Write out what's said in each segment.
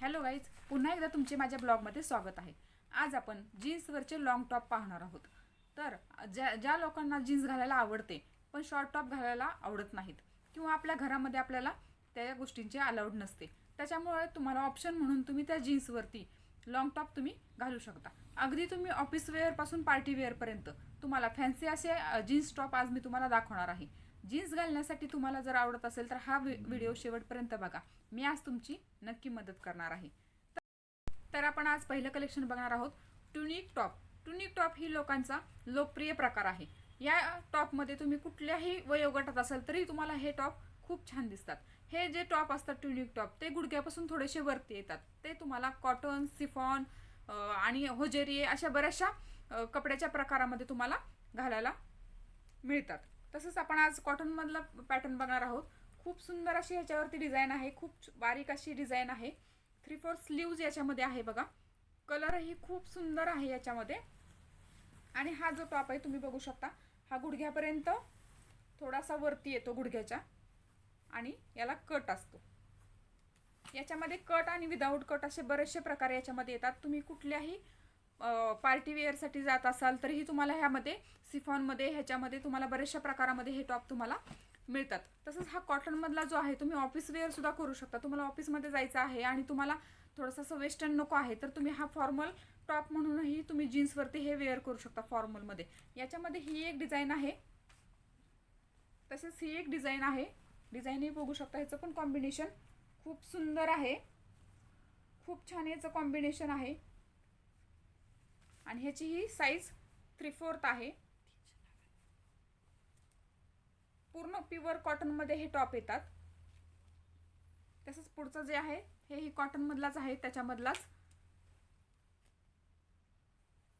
Hello guys पुन्हा एकदा तुमचे माझ्या ब्लॉगमध्ये स्वागत आहे. आज आपण जीन्सवरचे लॉंग टॉप पाहणार आहोत. तर ज्या ज्या लोकांना जीन्स घालायला आवडते पण शॉर्ट टॉप घालायला आवडत नाहीत किंवा आपल्या घरामध्ये आपल्याला त्या गोष्टींची अलाउड नसते त्याच्यामुळे तुम्हाला ऑप्शन म्हणून तुम्ही त्या जीन्सवरती लॉंग टॉप तुम्ही घालू शकता. अगदी तुम्ही ऑफिस वेअरपासून पार्टी वेअरपर्यंत तुम्हाला फॅन्सी असे जीन्स टॉप आज मी तुम्हाला दाखवणार आहे. जीन्स घालण्यासाठी तुम्हाला जर आवडत असेल तर हा व्हि- व्हिडिओ शेवटपर्यंत बघा. मी आज तुमची नक्की मदत करणार आहे. तर- आपण आज पहिलं कलेक्शन बघणार आहोत. टुनिक टॉप टुनिक टॉप ही लोकांचा लोकप्रिय प्रकार आहे. या टॉपमध्ये तुम्ही कुठल्याही वयोगटात असाल तरी तुम्हाला हे टॉप खूप छान दिसतात. हे जे टॉप असतात ट्युनिक टॉप ते गुडघ्यापासून थोडेसे वरती येतात. ते तुम्हाला कॉटन सिफॉन आणि होजेरी अशा बऱ्याचशा कपड्याच्या प्रकारामध्ये तुम्हाला घालायला मिळतात. तसंच आपण आज कॉटनमधला पॅटर्न बघणार आहोत. खूप सुंदर अशी ह्याच्यावरती डिझाईन आहे. खूप बारीक अशी डिझाईन आहे. थ्री फोर स्लीव्ज याच्यामध्ये आहे बघा. कलरही खूप सुंदर आहे याच्यामध्ये. आणि हा जो टॉप आहे तुम्ही बघू शकता. हा गुडघ्यापर्यंत थोडासा वरती येतो गुडघ्याच्या. आणि याला कट असतो. याच्यामध्ये कट आणि विदाऊट कट असे बरेचसे प्रकार याच्यामध्ये येतात. तुम्ही कुठल्याही पार्टी वेअरसाठी जात असाल तरीही तुम्हाला ह्यामध्ये सिफॉनमध्ये ह्याच्यामध्ये तुम्हाला बऱ्याचशा प्रकारामध्ये हे टॉप तुम्हाला मिळतात. तसंच हा कॉटनमधला जो आहे तुम्ही ऑफिस वेअरसुद्धा करू शकता. तुम्हाला ऑफिसमध्ये जायचं आहे आणि तुम्हाला थोडंसं असं वेस्टर्न नको आहे तर तुम्ही हा फॉर्मल टॉप म्हणूनही तुम्ही जीन्सवरती हे वेअर करू शकता फॉर्मलमध्ये. याच्यामध्ये ही एक डिझाईन आहे. तसेच ही एक डिझाईन आहे. डिझाईनही बघू शकता ह्याचं पण कॉम्बिनेशन खूप सुंदर आहे. खूप छान याचं कॉम्बिनेशन आहे. आणि ह्याची ही साईज थ्री फोर्थ आहे. पूर्ण प्युअर कॉटनमध्ये हे टॉप येतात. तसंच पुढचं जे आहे हेही कॉटनमधलाच आहे त्याच्यामधलाच.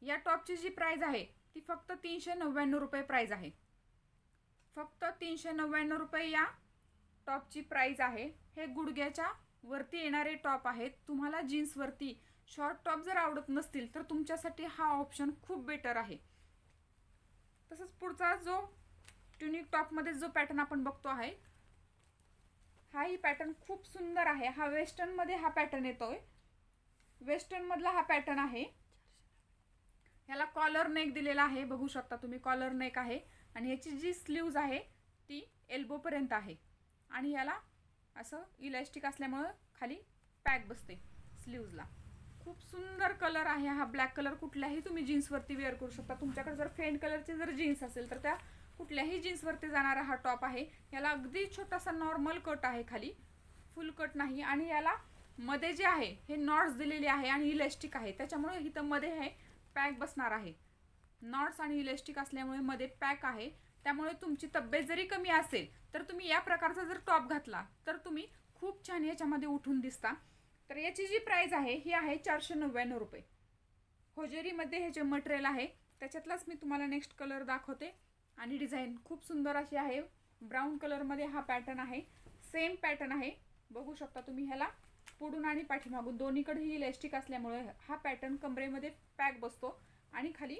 या टॉपची जी प्राईज आहे ती फक्त तीनशे नव्याण्णव रुपये प्राईज आहे. फक्त तीनशे नव्याण्णव रुपये या टॉपची प्राईज आहे. हे गुडघ्याच्या वरती येणारे टॉप आहेत. तुम्हाला जीन्सवरती शॉर्ट टॉप जर आवडत नसतील तर तुमच्यासाठी हा ऑप्शन खूप बेटर आहे. तसंच पुढचा जो ट्युनिक टॉपमध्ये जो पॅटर्न आपण बघतो आहे हाही पॅटर्न खूप सुंदर आहे. हा वेस्टर्नमध्ये हा पॅटर्न येतोय. वेस्टर्नमधला हा पॅटर्न आहे. ह्याला कॉलर नेक दिलेला आहे. बघू शकता तुम्ही कॉलर नेक आहे. आणि याची जी स्लीव्ज आहे ती एल्बोपर्यंत आहे. आणि याला असं इलॅस्टिक असल्यामुळं खाली पॅक बसते स्लीव्जला खूप सुंदर कलर आहे हा ब्लॅक कलर कुठल्याही तुम्ही जीन्सवरती वेअर करू शकता. तुमच्याकडे जर फेंट कलरची जर जीन्स असेल तर त्या कुठल्याही जीन्सवरती जाणारा हा टॉप आहे. याला अगदी छोटासा नॉर्मल कट आहे खाली. फुल कट नाही. आणि याला मध्ये जे आहे हे नॉट्स दिलेले आहे आणि इलेस्टिक आहे. त्याच्यामुळे इथं मध्ये हे पॅक बसणार आहे. नॉट्स आणि इलेस्टिक असल्यामुळे मध्ये पॅक आहे. त्यामुळे तुमची तब्येत जरी कमी असेल तर तुम्ही या प्रकारचा जर टॉप घातला तर तुम्ही खूप छान याच्यामध्ये उठून दिसता. तर याची जी प्राईज आहे ही आहे चारशे नव्याण्णव रुपये. होजेरीमध्ये हे जे मटेरियल आहे त्याच्यातलाच मी तुम्हाला नेक्स्ट कलर दाखवते. आणि डिझाईन खूप सुंदर अशी आहे. ब्राऊन कलरमध्ये हा पॅटर्न आहे. सेम पॅटर्न आहे. बघू शकता तुम्ही ह्याला पुढून आणि पाठीमागून. दोन्हीकडेही इलेस्टिक असल्यामुळे हा पॅटर्न कमरेमध्ये पॅक बसतो आणि खाली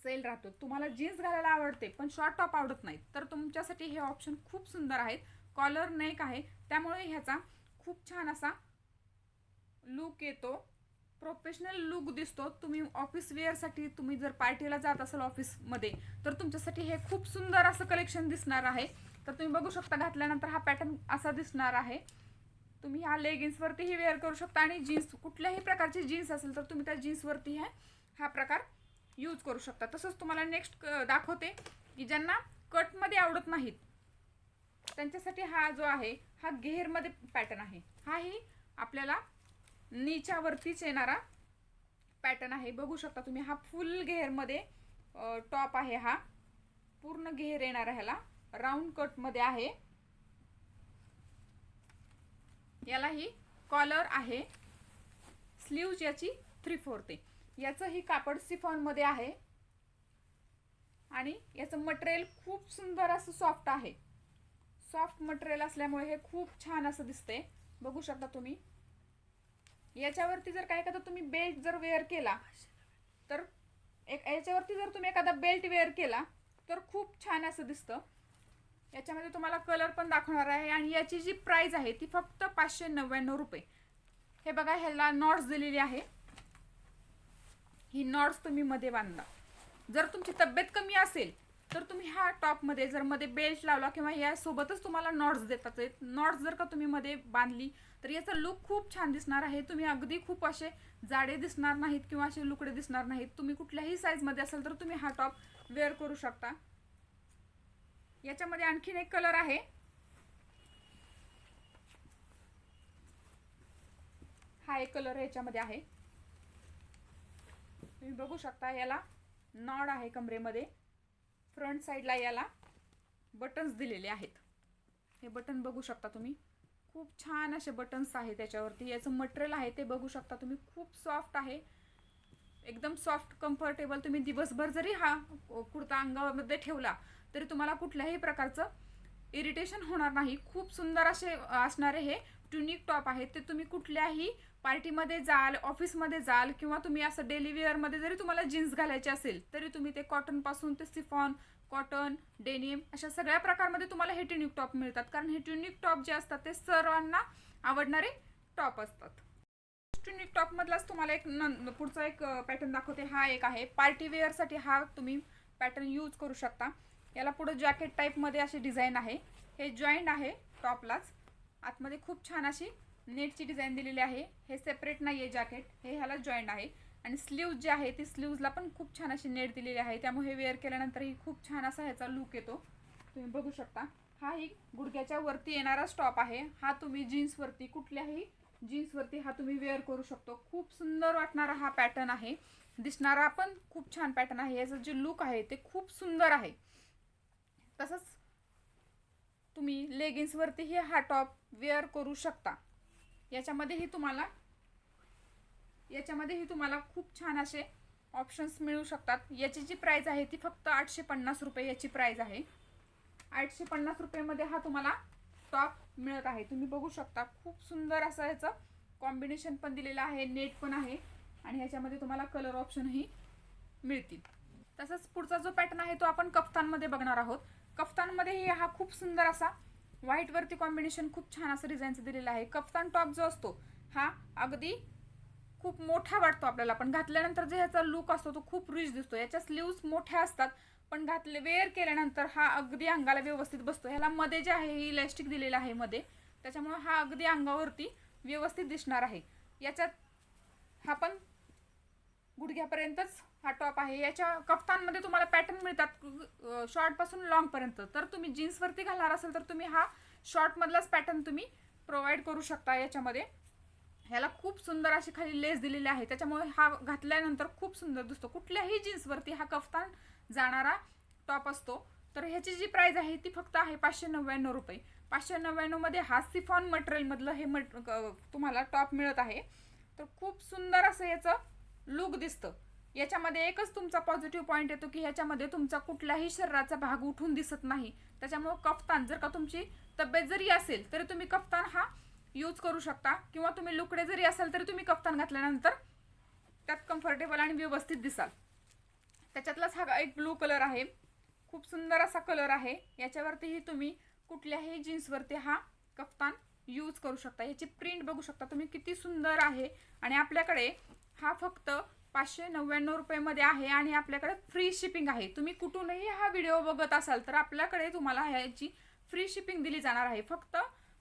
सेल राहतो. तुम्हाला जीन्स घालायला आवडते पण शॉर्ट टॉप आवडत नाहीत तर तुमच्यासाठी हे ऑप्शन खूप सुंदर आहेत. कॉलर नेक आहे. त्यामुळे ह्याचा खूप छान असा लुक येतो. प्रोफेशनल लुक दिसतो. तुम्ही ऑफिस वेअरसाठी तुम्ही जर पार्टीला जात असाल ऑफिसमध्ये तर तुमच्यासाठी हे खूप सुंदर असं कलेक्शन दिसणार आहे. तर तुम्ही बघू शकता घातल्यानंतर हा पॅटर्न असा दिसणार आहे. तुम्ही ह्या लेगिन्सवरतीही वेअर करू शकता आणि जीन्स कुठल्याही प्रकारची जीन्स असेल तर तुम्ही त्या जीन्सवरती ह्या हा प्रकार यूज करू शकता. तसंच तुम्हाला नेक्स्ट दाखवते की ज्यांना कटमध्ये आवडत नाहीत त्यांच्यासाठी हा जो आहे हा घेरमध्ये पॅटर्न आहे. हाही आपल्याला नीच्यावरतीच येणारा पॅटर्न आहे. बघू शकता तुम्ही हा फुल घेअरमध्ये टॉप आहे हा. पूर्ण घेर येणार ह्याला. राऊंड कटमध्ये आहे. यालाही कॉलर आहे. स्लीव्ज याची थ्री फोर्थ आहे. याचं ही कापड सिफॉनमध्ये आहे. आणि याचं मटेरियल खूप सुंदर असं सॉफ्ट आहे. सॉफ्ट मटेरियल असल्यामुळे हे खूप छान असं दिसते बघू शकता तुम्ही. याच्यावरती जर काय एखादा तुम्ही बेल्ट जर वेअर केला तर एक याच्यावरती जर तुम्ही एखादा बेल्ट वेअर केला तर खूप छान असं दिसतं. याच्यामध्ये तुम्हाला कलर पण दाखवणार आहे आणि याची जी प्राईज आहे ती फक्त पाचशे नव्याण्णव रुपये. हे बघा ह्याला नॉट्स दिलेली आहे. ही नॉट्स तुम्ही मध्ये बांधा. जर तुमची तब्येत कमी असेल तर तुम्ही ह्या टॉपमध्ये जर मध्ये बेल्ट लावला किंवा यासोबतच तुम्हाला नॉट्स देतात नॉट्स जर का तुम्ही मध्ये बांधली तर याचा लुक खूप छान दिसणार आहे. तुम्ही अगदी खूप असे जाडे दिसणार नाहीत किंवा असे लुकडे दिसणार नाहीत. तुम्ही कुठल्याही साईजमध्ये असेल तर तुम्ही हा टॉप वेअर करू शकता. याच्यामध्ये आणखीन एक कलर आहे. हा एक कलर याच्यामध्ये आहे. तुम्ही बघू शकता याला नॉड आहे कमरेमध्ये. फ्रंट साईडला याला बटन्स दिलेले आहेत. हे बटन बघू शकता तुम्ही. खूप छान असे बटन्स आहे त्याच्यावरती. याचं मटेरियल आहे ते बघू शकता तुम्ही. खूप सॉफ्ट आहे. एकदम सॉफ्ट कम्फर्टेबल तुम्ही दिवसभर जरी हा कुर्ता अंगामध्ये ठेवला तरी तुम्हाला कुठल्याही प्रकारचं इरिटेशन होणार नाही. खूप सुंदर असे असणारे हे ट्युनिक टॉप आहेत. ते तुम्ही कुठल्याही पार्टीमध्ये जाल ऑफिसमध्ये जाल किंवा तुम्ही असं डेली वेअरमध्ये जरी तुम्हाला जीन्स घालायचे असेल तरी तुम्ही ते कॉटनपासून ते सिफॉन कॉटन डेनिम अशा सगळ्या प्रकारमध्ये तुम्हाला हे ट्युनिक टॉप मिळतात. कारण हे ट्युनिक टॉप जे असतात ते सर्वांना आवडणारे टॉप असतात. ट्युनिक टॉपमधलाच तुम्हाला एक न पुढचा एक पॅटर्न दाखवते. हा एक आहे. पार्टी वेअरसाठी हा तुम्ही पॅटर्न यूज करू शकता. याला पुढं जॅकेट टाईपमध्ये अशी डिझाईन आहे. हे जॉईंट आहे टॉपलाच. आतमध्ये खूप छान अशी नेटची डिझाईन दिलेली आहे. हे सेपरेट नाही आहे जॅकेट हे ह्याला जॉईंट आहे. आणि स्लीव्ज जे आहे ती स्लीव्जला पण खूप छान अशी नेट दिलेली आहे. त्यामुळे हे वेअर केल्यानंतरही खूप छान असा ह्याचा लुक येतो. तुम्ही बघू शकता. हा ही गुडघ्याच्या वरती येणारा स्टॉप आहे. हा तुम्ही जीन्सवरती कुठल्याही जीन्सवरती हा तुम्ही वेअर करू शकतो. खूप सुंदर वाटणारा हा पॅटर्न आहे. दिसणारा पण खूप छान पॅटर्न आहे. याचं जे लुक आहे ते खूप सुंदर आहे. तसंच तुम्ही लेगिन्सवरतीही हा टॉप वेअर करू शकता. याच्यामध्येही तुम्हाला याच्यामध्येही तुम्हाला खूप छान असे ऑप्शन्स मिळू शकतात. याची जी प्राईज आहे ती फक्त आठशे पन्नास रुपये याची प्राईज आहे. आठशे पन्नास रुपयेमध्ये हा तुम्हाला टॉप मिळत आहे. तुम्ही बघू शकता खूप सुंदर असं ह्याचं कॉम्बिनेशन पण दिलेलं आहे नेट पण आहे आणि ह्याच्यामध्ये तुम्हाला कलर ऑप्शनही मिळतील. तसंच पुढचा जो पॅटर्न आहे तो आपण कफ्तानमध्ये बघणार आहोत. कफ्तानमध्येही हा खूप सुंदर असा व्हाईटवरती कॉम्बिनेशन खूप छान असं डिझाईनचं दिलेलं आहे. कफ्तान टॉप जो असतो हा अगदी खूप मोठा वाटतो आपल्याला. पण घातल्यानंतर जे ह्याचा लुक असतो तो खूप रिच दिसतो. याच्या स्लीव्स मोठ्या असतात पण घातले वेअर केल्यानंतर हा अगदी अंगाला व्यवस्थित बसतो. ह्याला मध्ये जे आहे ही इलॅस्टिक दिलेलं आहे मध्ये. त्याच्यामुळे हा अगदी अंगावरती व्यवस्थित दिसणार आहे. याच्यात हा पण गुडघ्यापर्यंतच हा टॉप आहे. याच्या कप्तानमध्ये तुम्हाला पॅटर्न मिळतात शॉर्टपासून लॉंगपर्यंत तर तुम्ही जीन्सवरती घालणार असेल तर तुम्ही हा शॉर्टमधलाच पॅटर्न तुम्ही प्रोव्हाइड करू शकता याच्यामध्ये. ह्याला खूप सुंदर अशी खाली लेस दिलेली आहे. त्याच्यामुळे हा घातल्यानंतर खूप सुंदर दिसतो. कुठल्याही जीन्सवरती हा कफ्तान जाणारा टॉप असतो. तर ह्याची जी प्राईज आहे ती फक्त आहे पाचशे नव्याण्णव रुपये. पाचशे नव्याण्णवमध्ये हा सिफॉन मटेरियलमधलं हे मट तुम्हाला टॉप मिळत आहे. तर खूप सुंदर असं याचं लुक दिसतं. याच्यामध्ये एकच तुमचा पॉझिटिव्ह पॉईंट येतो की ह्याच्यामध्ये तुमचा कुठलाही शरीराचा भाग उठून दिसत नाही. त्याच्यामुळं कफतान जर का तुमची तब्येत जरी असेल तरी तुम्ही कफतान हा यूज करू शकता. किंवा तुम्ही लुकडे जरी असाल तरी तुम्ही कफतान घातल्यानंतर त्यात कम्फर्टेबल आणि व्यवस्थित दिसाल. त्याच्यातलाच हा एक ब्लू कलर आहे. खूप सुंदर असा कलर आहे. याच्यावरतीही तुम्ही कुठल्याही जीन्सवरती हा कफ्तान यूज करू शकता. याची प्रिंट बघू शकता तुम्ही किती सुंदर आहे. आणि आपल्याकडे हा फक्त पाचशे नव्याण्णव रुपयेमध्ये आहे आणि आपल्याकडे फ्री शिपिंग आहे. तुम्ही कुठूनही हा व्हिडिओ बघत असाल तर आपल्याकडे तुम्हाला ह्याची फ्री शिपिंग दिली जाणार आहे. फक्त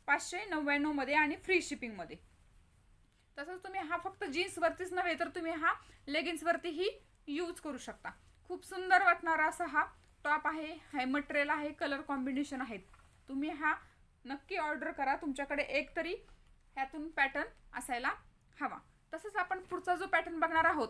पाचशे नव्याण्णवमध्ये आणि फ्री शिपिंगमध्ये तसंच तुम्ही हा फक्त जीन्सवरतीच नव्हे तर तुम्ही हा लेगिन्सवरतीही यूज करू शकता. खूप सुंदर वाटणारा असा हा टॉप आहे. हे मटेरियल आहे. कलर कॉम्बिनेशन आहेत. तुम्ही हा नक्की ऑर्डर करा. तुमच्याकडे एक तरी ह्यातून पॅटर्न असायला हवा. तसंच आपण पुढचा जो पॅटर्न बघणार आहोत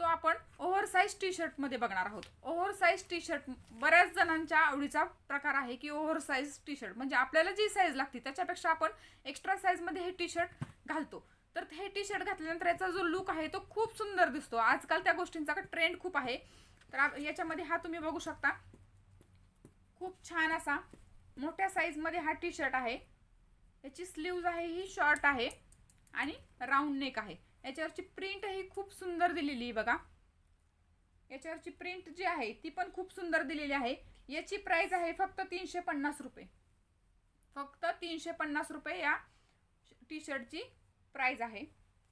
तो आपण ओव्हरसाईज टी शर्टमध्ये बघणार आहोत. ओव्हरसाईज टी शर्ट बऱ्याच जणांच्या आवडीचा प्रकार आहे की ओव्हरसाईज टी शर्ट म्हणजे आपल्याला जी साईज लागते त्याच्यापेक्षा आपण एक्स्ट्रा साईजमध्ये हे टी शर्ट घालतो. तर हे टी शर्ट घातल्यानंतर याचा जो लुक आहे तो खूप सुंदर दिसतो. आजकाल त्या गोष्टींचा ट्रेंड खूप आहे. तर याच्यामध्ये हा तुम्ही बघू शकता. खूप छान असा मोठ्या साईजमध्ये हा टी शर्ट आहे. याची स्लीव्ज आहे ही शॉर्ट आहे आणि राऊंड नेक आहे. याच्यावरची प्रिंट ही खूप सुंदर दिलेली आहे बघा. याच्यावरची प्रिंट जी आहे ती पण खूप सुंदर दिलेली आहे. याची प्राइस आहे फक्त तीनशे पन्नास रुपये. फक्त तीनशे पन्नास रुपये या टी शर्टची प्राइस आहे.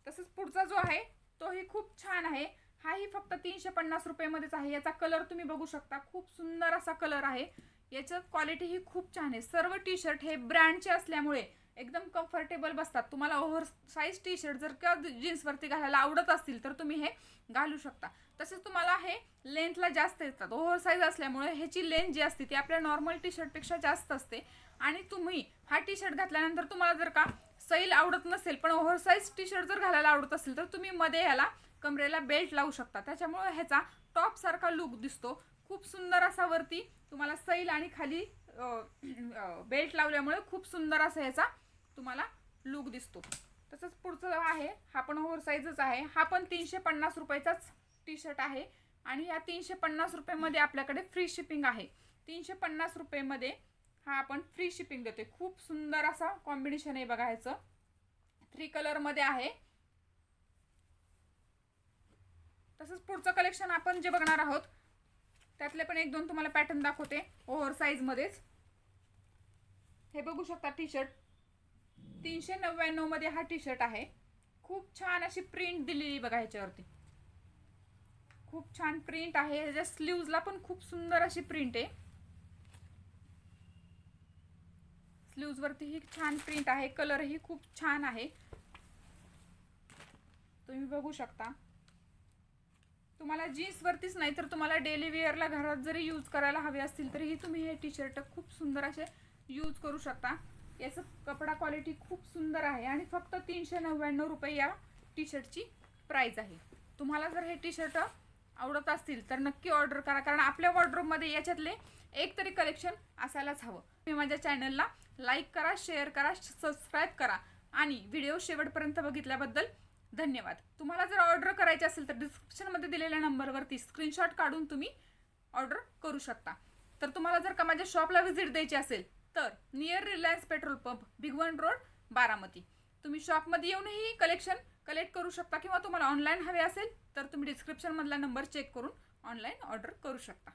तसंच पुढचा जो आहे तोही खूप छान आहे. हाही फक्त तीनशे पन्नास रुपयेमध्येच आहे. याचा कलर तुम्ही बघू शकता. खूप सुंदर असा कलर आहे. याचं क्वालिटी ही खूप छान आहे. सर्व टी शर्ट हे ब्रँडचे असल्यामुळे एकदम कम्फर्टेबल बसतात. तुम्हाला ओव्हर साईज टी शर्ट जर किंवा जीन्सवरती घालायला आवडत असतील तर तुम्ही हे घालू शकता. तसेच तुम्हाला हे लेंथला जास्त येतात. ओव्हर साईज असल्यामुळे ह्याची लेंथ जी असते ती आपल्या नॉर्मल टी शर्टपेक्षा जास्त असते. आणि तुम्ही हा टी शर्ट घातल्यानंतर तुम्हाला जर का सैल आवडत नसेल पण ओव्हर साईज टी शर्ट जर घालायला आवडत असेल तर तुम्ही मध्ये ह्याला कमरेला बेल्ट लावू शकता. त्याच्यामुळे ह्याचा टॉपसारखा लुक दिसतो. खूप सुंदर असा वरती तुम्हाला सैल आणि खाली बेल्ट लावल्यामुळे खूप सुंदर असा ह्याचा तुम्हाला लुक दिसतो. तसंच पुढचं आहे हा पण ओव्हर साईजच आहे. हा पण तीनशे पन्नास रुपयाचाच टी शर्ट आहे आणि या तीनशे पन्नास रुपयेमध्ये आपल्याकडे फ्री शिपिंग आहे. तीनशे पन्नास रुपयेमध्ये हा आपण फ्री शिपिंग देतोय. खूप सुंदर असा कॉम्बिनेशन आहे बघा ह्याचं. थ्री कलरमध्ये आहे. तसंच पुढचं कलेक्शन आपण जे बघणार आहोत त्यातले पण एक दोन तुम्हाला पॅटर्न दाखवते. ओव्हर साईजमध्येच हे बघू शकता टी शर्ट तीनशे नव्याण्णवमध्ये हा टी शर्ट आहे. खूप छान अशी प्रिंट दिलेली बघा ह्याच्यावरती. खूप छान प्रिंट आहे. ह्याच्या स्लीव्जला पण खूप सुंदर अशी प्रिंट आहे. स्लीव्जवरती ही छान प्रिंट आहे. कलरही खूप छान आहे. तुम्ही बघू शकता. तुम्हाला जीन्सवरतीच नाही तर तुम्हाला डेली वेअरला घरात जरी यूज करायला हवे असतील तरीही तुम्ही हे टी शर्ट खूप सुंदर असे यूज करू शकता. याचं कपडा क्वालिटी खूप सुंदर आहे आणि फक्त तीनशे नव्याण्णव रुपये या टी शर्टची प्राईज आहे. तुम्हाला जर हे टी शर्ट आवडत असतील तर नक्की ऑर्डर करा. कारण आपल्या वॉर्ड्रोबमध्ये याच्यातले एक तरी कलेक्शन असायलाच हवं. तुम्ही माझ्या चॅनलला लाईक करा शेअर करा सबस्क्राईब करा. आणि व्हिडिओ शेवटपर्यंत बघितल्याबद्दल धन्यवाद. तुम्हाला जर ऑर्डर करायची असेल तर डिस्क्रिप्शनमध्ये दिलेल्या नंबरवरती स्क्रीनशॉट काढून तुम्ही ऑर्डर करू शकता. तर तुम्हाला जर का माझ्या शॉपला व्हिजिट द्यायची असेल तर near Reliance petrol pump Bhigwan road Baramati. तुम्ही शॉपमध्ये येऊनही कलेक्शन कलेक्ट करू शकता किंवा तुम्हाला ऑनलाईन हवे असेल तर तुम्ही डिस्क्रिप्शनमधला नंबर चेक करून ऑनलाईन ऑर्डर करू शकता.